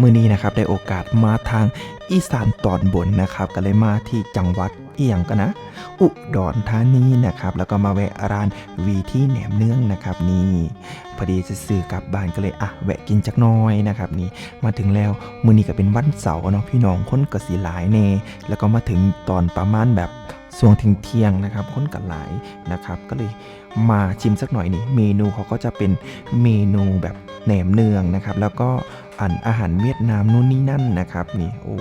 มื่อนี้นะครับได้โอกาสมาทางอีสานตอนบนนะครับก็เลยมาที่จังหวัดเอียงกันนะ อุดรธานีนะครับ แล้วก็มาแวะร้านวีที่แหนมเนื้องนะครับนี่พอดีจะซื้อกลับบ้านก็เลยอะแวะกินจักน้อยนะครับนี่มาถึงแล้วมือนี้ก็เป็นวันเสาร์เนาะพี่น้องคนก็สีหลายเน่แล้วก็มาถึงตอนประมาณแบบ ส่วงถึงเที่ยงนะครับคนก็หลายนะครับ ก็เลยมาชิมสักหน่อยนี่เมนูเขาก็จะเป็นเมนูแบบแหนมเนืองนะครับ แล้วก็อันอาหารเวียดนามนู่นนี่นั่นนะครับนี่โอ้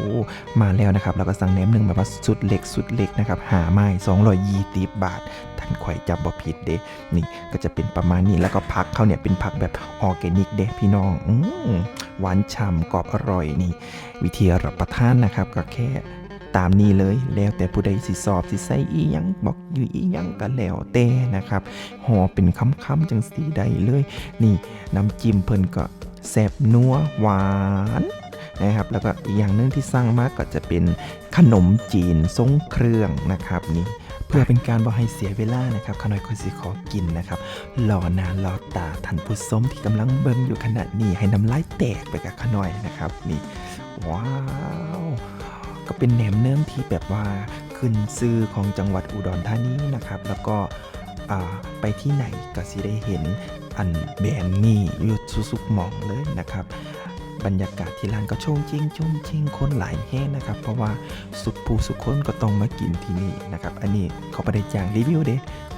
มาแล้วนะครับแล้วก็สั่งแหนมเนืองแบบว่าสุดเล็กสุดเล็กนะครับหาไม้สองร้อยยี่สิบบาท ท่านข่อยจำบ่ผิดเด้นี่ก็จะเป็นประมาณนี้แล้วก็ผักเขาเนี่ยเป็นผักแบบออร์แกนิกเด้พี่น้องอมหวานฉ่ำกรอบอร่อยนี่ วิธีรับประทานนะครับก็แค่ ตามนี้เลย แล้วแต่ผู้ใดสิสอบสิใส่อียังบอกอยู่อียังก็แล้วแต่นะครับห่อเป็นคำๆจังสีใดเลย นี่น้ำจิ้มเพิ่นก็แซ่บนัวหวานนะครับแล้วก็อีกอย่างหนึงที่สร้างมากก็จะเป็นขนมจีนทรงเครื่องนะครับนี่เพื่อเป็นการบ่ให้เสียเวลานะครับขน้อยคนสิขอกินนะครับรอนานรอตาท่านผู้ชมที่กำลังเบิ่งอยู่ขณะนี้ให้น้ำลายแตกไปกับขน้อยนะครับนี่ว้าว ก็เป็นแหนมเนื้อที่แบบว่าขึ้นซื่อของจังหวัดอุดรธานีนะครับ แล้วก็ไปที่ไหนก็สิได้เห็นอันแบรนด์นี้อยู่สุกหมองเลยนะครับ บรรยากาศที่ร้านก็ชงชิงชงชิงคนหลายแห้งนะครับ เพราะว่าสุดผู้สุขคนก็ต้องมากินที่นี่นะครับ อันนี้เขาไปได้จ้างรีวิวเด้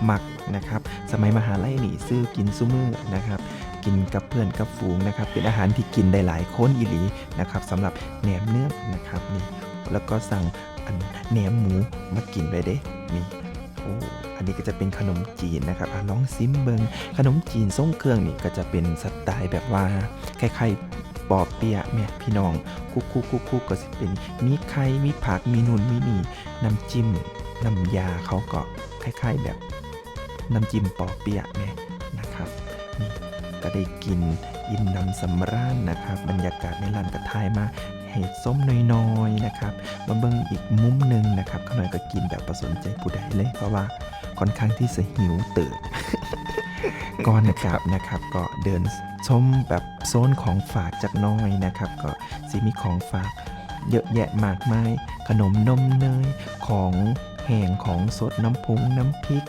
มักนะครับ สมัยมหาลัยนี่ซื้อกินซุมือนะครับกินกับเพื่อนกับฝูงนะครับ เป็นอาหารที่กินได้หลายคนอีหลีนะครับสำหรับแหนมเนื้อนะครับนี่ แล้วก็สั่งอันแหนมหมูมากินไปเด้นี่โอ้อันนี้ก็จะเป็นขนมจีนนะครับอะลองซิมเบิงขนมจีนทรงเครื่องนี่ก็จะเป็นสไตล์แบบว่าคล้ายๆปอบเปียะแม่พี่น้องคุกคุกคุกคุกก็สิเป็นมีไข่มีผักมีนุ่นมีนี่น้ำจิ้มน้ำยาเขาก็คล้ายๆแบบน้ำจิ้มปอเปียะแม่นะครับนี่ ก็ได้กินอิ่มน้ำสำราญนะครับ บรรยากาศในร้านกระทายมาเห็ดส้มน้อยๆนะครับมาเบิ่งอีกมุมหนึ่งนะครับขน่อยก็กินแบบประสนใจผู้ใดเลย เพราะว่าค่อนข้างที่จะหิวเติบก่อนนะครับนะครับ ก็เดินชมแบบโซนของฝากจากน้อยนะครับ ก็สิมีของฝากเยอะแยะมากมาย ขนมนมเนยของแห้งของสดน้ำพุงน้ำพริก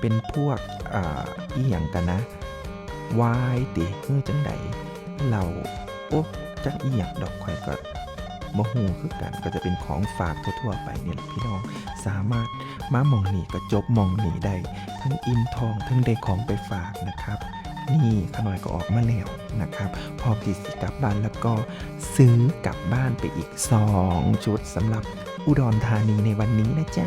เป็นพวกอ่าอีหยังกันนะ วายติเฮ้อจังใดเราโอ้จักอีหยังดอกข่อยก็บ่ฮู้คือกันก็จะเป็นของฝากทั่วๆไปเนี่ยแหละพี่น้องสามารถมามองหนีก็จบมองหนีได้ทั้งอิ่มทองทั้งได้ของไปฝากนะครับ นี่ขน่อยก็ออกมาแล้วนะครับ พอมที่สิกลับบ้านแล้วก็ซื้อกลับบ้านไปอีก 2 ชุดสำหรับอุดรธานีในวันนี้นะจ๊ะ